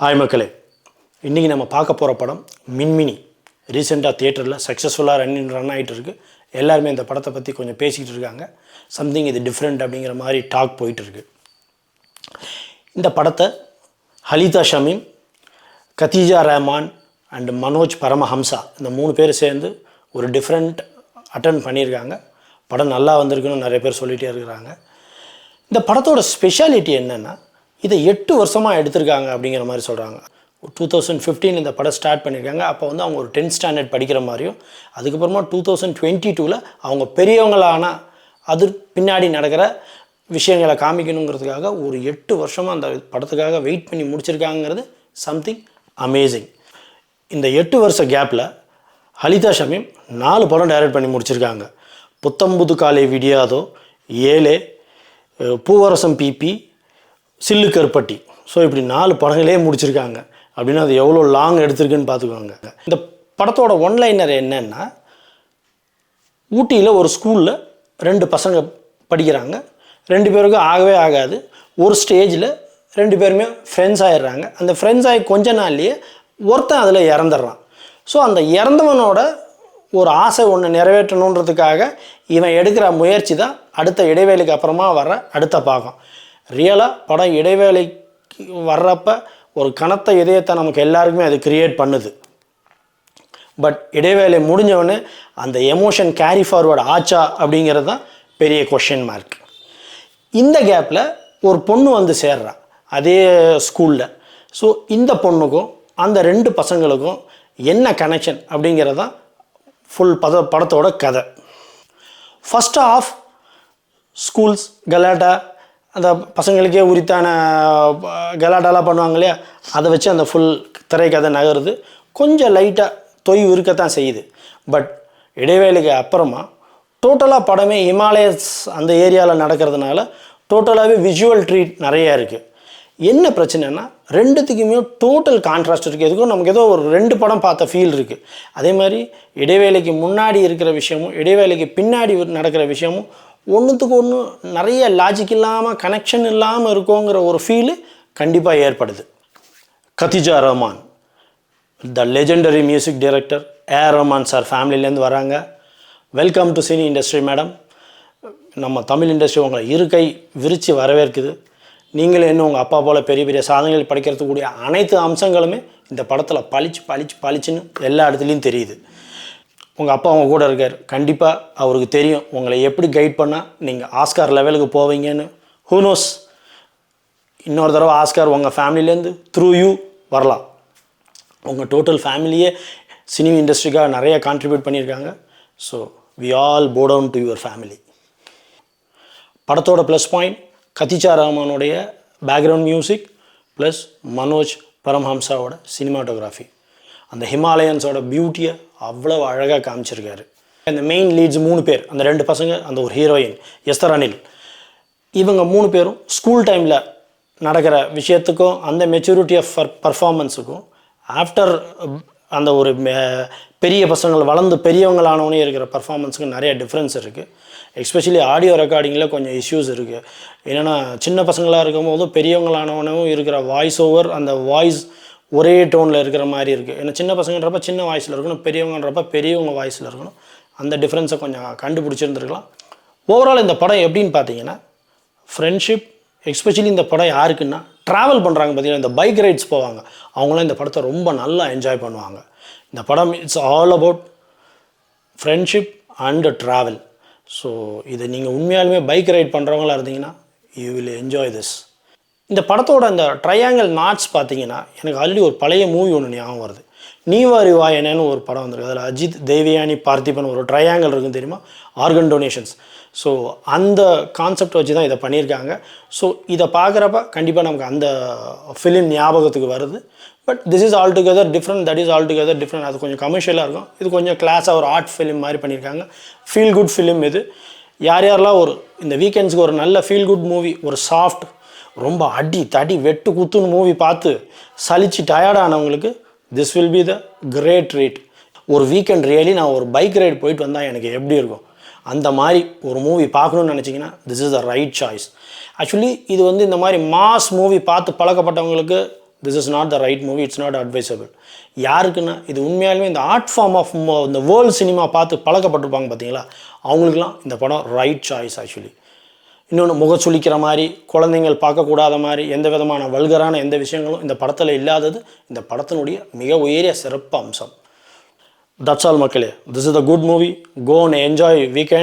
Hi மக்களே. இன்றைக்கி நம்ம பார்க்க போகிற படம் மின்மினி. ரீசெண்டாக தியேட்டரில் சக்ஸஸ்ஃபுல்லாக ரன் ரன் ஆகிட்டு இருக்கு எல்லாருமே இந்த படத்தை பற்றி கொஞ்சம் பேசிக்கிட்டு இருக்காங்க. சம்திங் இது டிஃப்ரெண்ட் அப்படிங்கிற மாதிரி டாக் போயிட்டுருக்கு. இந்த படத்தை ஹலிதா ஷமீம் கத்தீஜா ரஹ்மான் அண்டு மனோஜ் பரமஹம்சா இந்த மூணு பேர் சேர்ந்து ஒரு டிஃப்ரெண்ட் அட்டன் பண்ணியிருக்காங்க. படம் நல்லா வந்திருக்குன்னு நிறைய பேர் சொல்லிகிட்டே இருக்கிறாங்க. இந்த படத்தோட ஸ்பெஷாலிட்டி என்னென்னா இதை எட்டு வருஷமாக எடுத்திருக்காங்க அப்படிங்கிற மாதிரி சொல்கிறாங்க டூ தௌசண்ட் ஃபிஃப்டீன் இந்த படம் ஸ்டார்ட் பண்ணியிருக்காங்க. அப்போ வந்து அவங்க ஒரு டென்த் ஸ்டாண்டர்ட் படிக்கிற மாதிரியும் அதுக்கப்புறமா டூ தௌசண்ட் டுவெண்ட்டி டூவில் அவங்க பெரியவங்களான அது பின்னாடி நடக்கிற விஷயங்களை காமிக்கணுங்கிறதுக்காக ஒரு எட்டு வருஷமாக அந்த படத்துக்காக வெயிட் பண்ணி முடிச்சிருக்காங்கிறது சம்திங் அமேசிங் இந்த எட்டு வருஷ கேப்பில் ஹலிதா ஷமீம் நாலு படம் டைரக்ட் பண்ணி முடிச்சிருக்காங்க. புத்தம்புது காலை விடியாதோ ஏழே பூவரசம் பிபி சில்லு கருப்பட்டி. ஸோ இப்படி நாலு படங்களே முடிச்சிருக்காங்க. அப்படின்னா அது எவ்வளோ லாங் எடுத்திருக்குன்னு பார்த்துக்கோங்க. இந்த படத்தோட ஒன்லைனர் என்னன்னா ஊட்டியில் ஒரு ஸ்கூலில் ரெண்டு பசங்க படிக்கிறாங்க. ரெண்டு பேருக்கும் ஆகவே ஆகாது. ஒரு ஸ்டேஜில் ரெண்டு பேருமே ஃப்ரெண்ட்ஸ் ஆயிடுறாங்க. அந்த ஃப்ரெண்ட்ஸ் ஆகி கொஞ்ச நாள்லேயே ஒருத்தன் அதில் இறந்துடுறான். ஸோ அந்த இறந்தவனோட ஒரு ஆசை ஒன்று நிறைவேற்றணுன்றதுக்காக இவன் எடுக்கிற முயற்சி தான் அடுத்த இடைவேளைக்கு அப்புறமா வர அடுத்த பாகம். ரியலாக படம் இடைவேளைக்கு வர்றப்ப ஒரு கனத்த இதயத்தை நமக்கு எல்லாருக்குமே அது கிரியேட் பண்ணுது. பட் இடைவேளை முடிஞ்சவொடனே அந்த எமோஷன் கேரி ஃபார்வர்டு ஆச்சா அப்படிங்கிறது தான் பெரிய கொஷின் மார்க் இந்த கேப்பில் ஒரு பொண்ணு வந்து சேர்றா அதே ஸ்கூலில் ஸோ இந்த பொண்ணுக்கும் அந்த ரெண்டு பசங்களுக்கும் என்ன கனெக்ஷன் அப்படிங்கிறது தான் ஃபுல் பத படத்தோட கதை. ஃபஸ்ட் ஆஃப் ஸ்கூல்ஸ் கலாட்டா அந்த பசங்களுக்கே உரித்தான கலாட்டாலாம் பண்ணுவாங்க இல்லையா? அதை வச்சு அந்த ஃபுல் திரைக்கதை நகருது. கொஞ்சம் லைட்டாக தொய்வு இருக்கத்தான் செய்யுது. பட் இடைவேளைக்கு அப்புறமா டோட்டலாக படமே ஹிமாலயஸ் அந்த ஏரியாவில் நடக்கிறதுனால டோட்டலாகவே விஜுவல் ட்ரீட் நிறையா இருக்குது என்ன பிரச்சனைனா ரெண்டுத்துக்குமே டோட்டல் கான்ட்ராஸ்ட் இருக்குது எதுக்கும் நமக்கு ஏதோ ஒரு ரெண்டு படம் பார்த்த ஃபீல் இருக்குது அதே மாதிரி இடைவேளைக்கு முன்னாடி இருக்கிற விஷயமும் இடைவேளைக்கு பின்னாடி நடக்கிற விஷயமும் ஒன்றுத்துக்கு ஒன்று நிறைய லாஜிக் இல்லாமல் கனெக்ஷன் இல்லாமல் இருக்கோங்கிற ஒரு ஃபீலு கண்டிப்பாக ஏற்படுது. Khatija Rahman the legendary music director A R Rahman sir ஃபேமிலிலேருந்து வராங்க. Welcome to cine industry madam நம்ம தமிழ் இண்டஸ்ட்ரி உங்களை இருக்கை விரித்து வரவேற்குது. நீங்களும் இன்னும் உங்கள் அப்பா போல் பெரிய பெரிய சாதனைகள் படிக்கிறதுக்கூடிய அனைத்து அம்சங்களுமே இந்த படத்தில் பளிச்சு பளிச்சு பளிச்சுன்னு எல்லா இடத்துலையும் தெரியுது. உங்கள் அப்பா அவங்க கூட இருக்கார். கண்டிப்பாக அவருக்கு தெரியும். உங்களை எப்படி கைட் பண்ணால் நீங்கள் ஆஸ்கார் லெவலுக்கு போவீங்கன்னு. ஹூனோஸ் இன்னொரு தடவை ஆஸ்கார் உங்கள் ஃபேமிலிலேருந்து த்ரூ யூ வரலாம். உங்கள் டோட்டல் ஃபேமிலியே சினிமா இண்டஸ்ட்ரிக்காக நிறைய கான்ட்ரிபியூட் பண்ணியிருக்காங்க. So we all bow down to your family படத்தோட ப்ளஸ் பாயிண்ட் கதிச்சா ரஹ்மானுடைய பேக்ரவுண்ட் மியூசிக் ப்ளஸ் மனோஜ் பரமஹம்சாவோட சினிமாட்டோகிராஃபி அந்த ஹிமாலயன்ஸோட பியூட்டியை அவ்வளோ அழகாக காமிச்சிருக்காரு. அந்த மெயின் லீட்ஸ் மூணு பேர் அந்த ரெண்டு பசங்க அந்த ஒரு ஹீரோயின் எஸ்தர் அனில் இவங்க மூணு பேரும் ஸ்கூல் டைமில் நடக்கிற விஷயத்துக்கும் அந்த மெச்சூரிட்டி ஆஃப் பர்ஃபார்மன்ஸுக்கும் ஆஃப்டர் அந்த ஒரு மே- பெரிய பசங்கள் வளர்ந்து பெரியவங்களானவனே இருக்கிற பர்ஃபார்மன்ஸுக்கு நிறைய டிஃப்ரென்ஸ் இருக்குது எஸ்பெஷலி ஆடியோ ரெக்கார்டிங்கில் கொஞ்சம் இஷ்யூஸ் இருக்குது என்னென்னா சின்ன பசங்களாக இருக்கும்போது பெரியவங்களானவனும் இருக்கிற வாய்ஸ் ஓவர் அந்த வாய்ஸ் ஒரே டோனில் இருக்கிற மாதிரி இருக்குது ஏன்னா சின்ன பசங்கன்றப்ப சின்ன வாய்ஸில் இருக்கணும் பெரியவங்கன்றப்ப பெரியவங்க வாய்ஸில் இருக்கணும். அந்த டிஃப்ரென்ஸை கொஞ்சம் கண்டுபிடிச்சிருந்துருக்கலாம். ஓவரால் இந்த படம் எப்படின்னு பார்த்தீங்கன்னா ஃப்ரெண்ட்ஷிப் எக்ஸ்பெஷலி இந்த படம் யாருக்குன்னா ட்ராவல் பண்ணுறாங்க பார்த்தீங்கன்னா இந்த பைக் ரைட்ஸ் போவாங்க. அவங்களாம் இந்த படத்தை ரொம்ப நல்லா என்ஜாய் பண்ணுவாங்க. இந்த படம் it's all about friendship and travel so இது நீங்கள் உண்மையாலுமே பைக் ரைட் பண்ணுறவங்களா இருந்தீங்கன்னா யூ வில் என்ஜாய் திஸ் இந்த படத்தோட அந்த ட்ரையாங்கிள் நாட்ஸ் பார்த்தீங்கன்னா எனக்கு ஆல்ரெடி ஒரு பழைய மூவி ஒன்று ஞாபகம் வருது. நீ வா என்னன்னு ஒரு படம் வந்திருக்கு. அதில் அஜித் தேவயானி பார்த்திபன் ஒரு ட்ரையாங்கிள் இருக்கும் தெரியுமா? ஆர்கன் டொனேஷன்ஸ் ஸோ அந்த கான்செப்ட் வச்சு தான் இதை பண்ணியிருக்காங்க. ஸோ இதை பார்க்குறப்ப கண்டிப்பாக நமக்கு அந்த ஃபிலிம் ஞாபகத்துக்கு வருது. But this is altogether different that is altogether different அது கொஞ்சம் கமர்ஷியலாக இருக்கும். இது கொஞ்சம் கிளாஸாக ஒரு ஆர்ட் ஃபிலிம் மாதிரி பண்ணியிருக்காங்க. ஃபீல் குட் ஃபிலிம் இது. யார் யாரெல்லாம் ஒரு இந்த வீக்கெண்ட்ஸ்க்கு ஒரு நல்ல ஃபீல் குட் மூவி ஒரு சாஃப்ட் ரொம்ப அடி தடி வெட்டு குத்துன்னு மூவி பார்த்து சலிச்சு டயர்டானவங்களுக்கு this will be the great treat ஒரு வீக்கெண்ட் ரியலி நான் ஒரு பைக் ரைடு போயிட்டு வந்தால் எனக்கு எப்படி இருக்கும்? அந்த மாதிரி ஒரு மூவி பார்க்கணுன்னு நினச்சிங்கன்னா this is the right choice actually இது வந்து இந்த மாதிரி மாஸ் மூவி பார்த்து பழக்கப்பட்டவங்களுக்கு this is not the right movie it's not advisable யாருக்குன்னா இது உண்மையாலுமே இந்த ஆர்ட் ஃபார்ம் ஆஃப் இந்த வேர்ல்டு சினிமா பார்த்து பழக்கப்பட்டிருப்பாங்க பார்த்தீங்களா அவங்களுக்குலாம் இந்த படம் ரைட் சாய்ஸ் ஆக்சுவலி இன்னொன்று முகச்சுளிக்கிற மாதிரி குழந்தைங்கள் பார்க்கக்கூடாத மாதிரி எந்த விதமான வல்கரான எந்த விஷயங்களும் இந்த படத்தில் இல்லாதது இந்த படத்தினுடைய மிக உயரிய சிறப்பு அம்சம். தட்ஸ் ஆல் மக்களே this is the good movie go and enjoy weekend